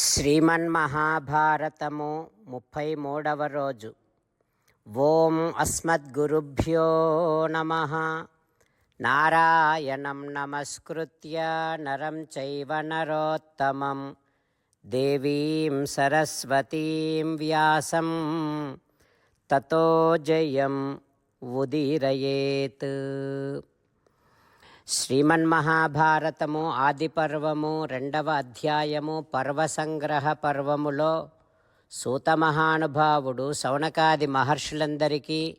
శ్రీమన్మహాభారతము ముప్పై మూడవ రోజు. ఓం అస్మద్గురుభ్యో నమ. నారాయణం నమస్కృత్య నరం చైవ నరోత్తమం. దేవీం సరస్వతీం వ్యాసం. తతో జయం ఉదీరయేత్. శ్రీమన్మహాభారతము ఆది పర్వము రెండవ అధ్యాయము పర్వసంగ్రహ పర్వములో సూతమహానుభావుడు సౌనకాది మహర్షులందరికీ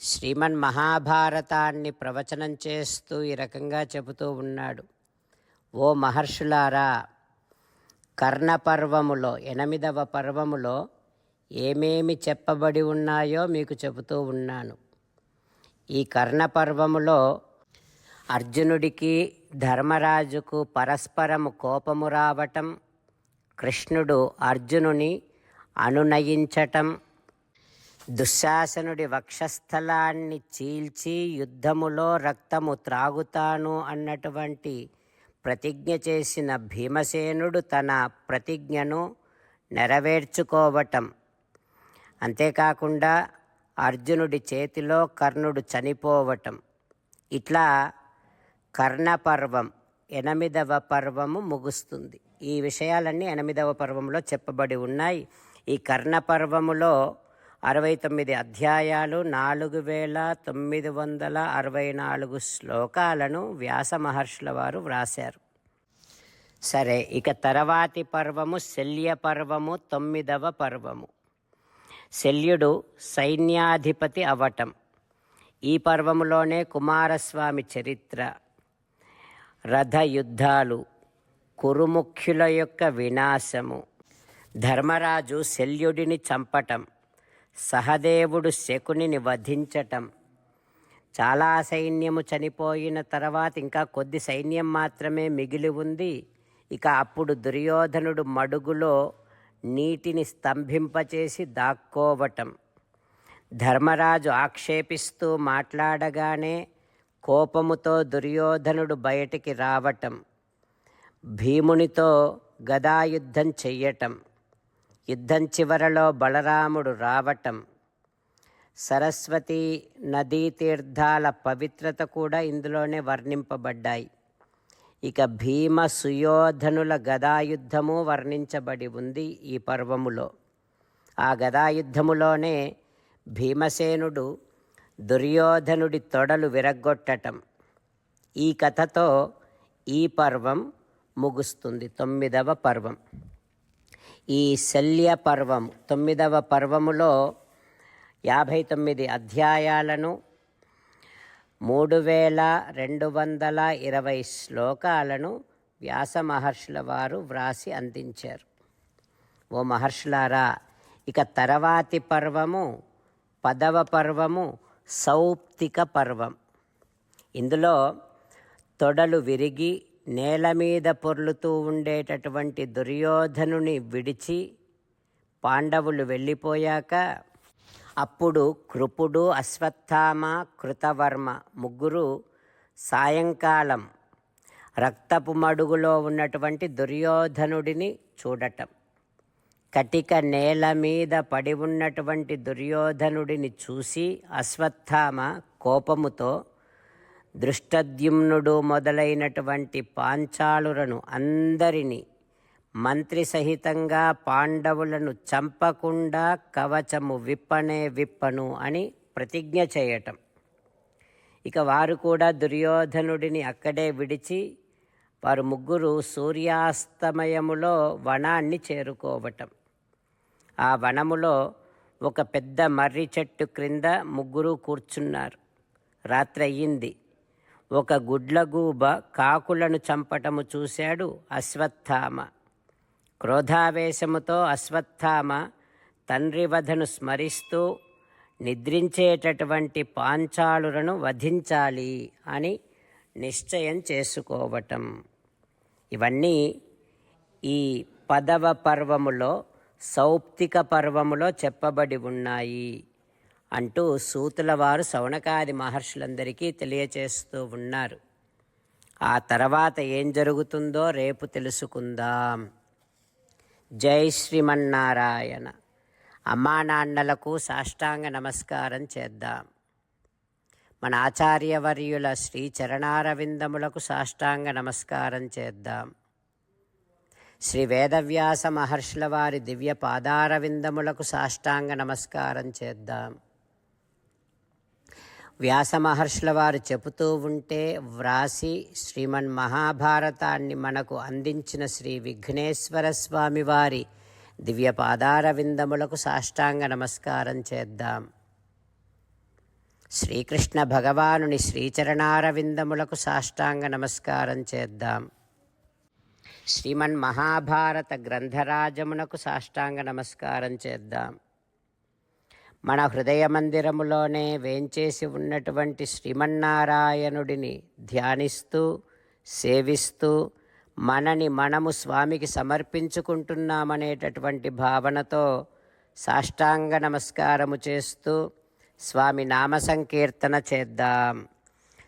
శ్రీమన్ మహాభారతాన్ని ప్రవచనం చేస్తూ ఈ రకంగా చెబుతూ ఉన్నాడు. ఓ మహర్షులారా కర్ణ పర్వములో ఎనిమిదవ పర్వములో ఏమేమి చెప్పబడి ఉన్నాయో మీకు చెబుతూ ఉన్నాను. ఈ కర్ణ పర్వములో అర్జునుడికి ధర్మరాజుకు పరస్పరము కోపము రావటం కృష్ణుడు అర్జునుని అనునయించటం దుశ్శాసనుడి వక్షస్థలాన్ని చీల్చి యుద్ధములో రక్తము త్రాగుతాను అన్నటువంటి ప్రతిజ్ఞ చేసిన భీమసేనుడు తన ప్రతిజ్ఞను నెరవేర్చుకోవటం. అంతేకాకుండా అర్జునుడి చేతిలో కర్ణుడు చనిపోవటం. ఇట్లా కర్ణపర్వం ఎనిమిదవ పర్వము ముగుస్తుంది. ఈ విషయాలన్నీ ఎనిమిదవ పర్వంలో చెప్పబడి ఉన్నాయి. ఈ కర్ణపర్వములో అరవై తొమ్మిది అధ్యాయాలు నాలుగు వేల తొమ్మిది వందల అరవై నాలుగు శ్లోకాలను వ్యాస మహర్షుల వారు వ్రాశారు. సరే ఇక తర్వాతి పర్వము శల్య పర్వము తొమ్మిదవ పర్వము. శల్యుడు సైన్యాధిపతి అవటం. ఈ పర్వములోనే కుమారస్వామి చరిత్ర. రథ యుద్ధాలు కురుముఖ్యుల యొక్క వినాశము. ధర్మరాజు శల్యుడిని చంపటం సహదేవుడు శకునిని వధించటం. చాలా సైన్యము చనిపోయిన తర్వాత ఇంకా కొద్ది సైన్యం మాత్రమే మిగిలి ఉంది. ఇక అప్పుడు దుర్యోధనుడు మడుగులో నీటిని స్తంభింపచేసి దాక్కోవటం. ధర్మరాజు ఆక్షేపిస్తూ మాట్లాడగానే కోపముతో దుర్యోధనుడు బయటికి రావటం భీమునితో గదాయుద్ధం చెయ్యటం యుద్ధం చివరలో బలరాముడు రావటం సరస్వతి నదీ తీర్థాల పవిత్రత కూడా ఇందులోనే వర్ణింపబడ్డాయి. ఇక భీమ సుయోధనుల గదాయుద్ధము వర్ణించబడి ఉంది ఈ పర్వములో. ఆ గదాయుద్ధములోనే భీమసేనుడు దుర్యోధనుడి తొడలు విరగ్గొట్టటం. ఈ కథతో ఈ పర్వం ముగుస్తుంది తొమ్మిదవ పర్వం. ఈ శల్య పర్వం తొమ్మిదవ పర్వములో యాభై తొమ్మిది అధ్యాయాలను మూడు వేల రెండు వందల ఇరవై శ్లోకాలను వ్యాస మహర్షుల వారు వ్రాసి అందించారు. ఓ మహర్షులారా ఇక తర్వాతి పర్వము పదవ పర్వము సౌప్తిక పర్వం. ఇందులో తొడలు విరిగి నేల మీద పొర్లుతూ ఉండేటటువంటి దుర్యోధనుని విడిచి పాండవులు వెళ్ళిపోయాక అప్పుడు కృపుడు అశ్వత్థామ కృతవర్మ ముగ్గురు సాయంకాలం రక్తపు మడుగులో ఉన్నటువంటి దుర్యోధనుడిని చూడటం. కటిక నేల మీద పడి ఉన్నటువంటి దుర్యోధనుడిని చూసి అశ్వత్థామ కోపముతో దృష్టద్యుమ్నుడు మొదలైనటువంటి పాంచాలురను అందరినీ మంత్రి సహితంగా పాండవులను చంపకుండా కవచము విప్పనే విప్పను అని ప్రతిజ్ఞ చేయటం. ఇక వారు కూడా దుర్యోధనుడిని అక్కడే విడిచి వారు ముగ్గురు సూర్యాస్తమయములో వనాన్ని చేరుకోవటం. ఆ వనములో ఒక పెద్ద మర్రి చెట్టు క్రింద ముగ్గురు కూర్చున్నారు. రాత్రి అయ్యింది. ఒక గుడ్లగూబ కాకులను చంపటము చూశాడు అశ్వత్థామ. క్రోధావేశముతో అశ్వత్థామ తండ్రి వధను స్మరిస్తూ నిద్రించేటటువంటి పాంచాలులను వధించాలి అని నిశ్చయం చేసుకోవటం. ఇవన్నీ ఈ పదవ పర్వములో సౌప్తిక పర్వములో చెప్పబడి ఉన్నాయి అంటూ సూతుల వారు శౌనకాది మహర్షులందరికీ తెలియచేస్తూ ఉన్నారు. ఆ తర్వాత ఏం జరుగుతుందో రేపు తెలుసుకుందాం. జై శ్రీమన్నారాయణ. అమ్మా నాన్నలకు సాష్టాంగ నమస్కారం చేద్దాం. మన ఆచార్యవర్యుల శ్రీ చరణారవిందములకు సాష్టాంగ నమస్కారం చేద్దాం. శ్రీ వేదవ్యాస మహర్షుల వారి దివ్య పాదారవిందములకు సాష్టాంగ నమస్కారం చేద్దాం. వ్యాస మహర్షుల వారు చెబుతూ ఉంటే వ్రాసి శ్రీమన్ మహాభారతాన్ని మనకు అందించిన శ్రీ విఘ్నేశ్వర స్వామి వారి దివ్య పాదారవిందములకు సాష్టాంగ నమస్కారం చేద్దాం. శ్రీకృష్ణ భగవానుని శ్రీచరణారవిందములకు సాష్టాంగ నమస్కారం చేద్దాం. శ్రీమన్ మహాభారత గ్రంథరాజమునకు సాష్టాంగ నమస్కారం చేద్దాం. మన హృదయ మందిరములోనే వేంచేసి ఉన్నటువంటి శ్రీమన్నారాయణుడిని ధ్యానిస్తూ సేవిస్తూ మనని మనము స్వామికి సమర్పించుకుంటున్నామనేటటువంటి భావనతో సాష్టాంగ నమస్కారము చేస్తూ స్వామి నామ సంకీర్తన చేద్దాం.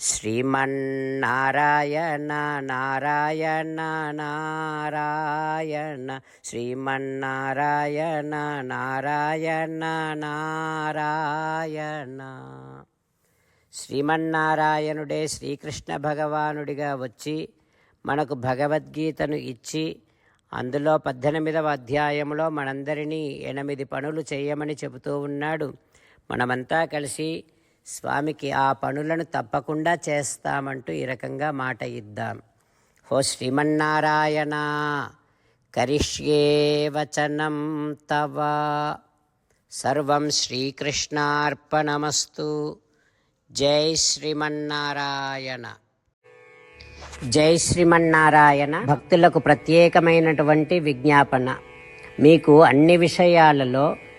శ్రీమన్నారాయణ నారాయణ నారాయణ శ్రీమన్నారాయణ నారాయణ నారాయణ శ్రీమన్నారాయణుడే శ్రీకృష్ణ భగవానుడిగా వచ్చి మనకు భగవద్గీతను ఇచ్చి అందులో పద్దెనిమిదవ అధ్యాయంలో మనందరినీ ఎనిమిది పనులు చేయమని చెబుతూ ఉన్నాడు. మనమంతా కలిసి స్వామికి ఆ పనులను తప్పకుండా చేస్తామంటూ ఈ రకంగా మాట ఇద్దాం. హో శ్రీమన్నారాయణ కరిష్యే వచనం తవ. సర్వం శ్రీకృష్ణార్పణమస్తు. జై శ్రీమన్నారాయణ. జై శ్రీమన్నారాయణ భక్తులకు ప్రత్యేకమైనటువంటి విజ్ఞాపన. మీకు అన్ని విషయాలలో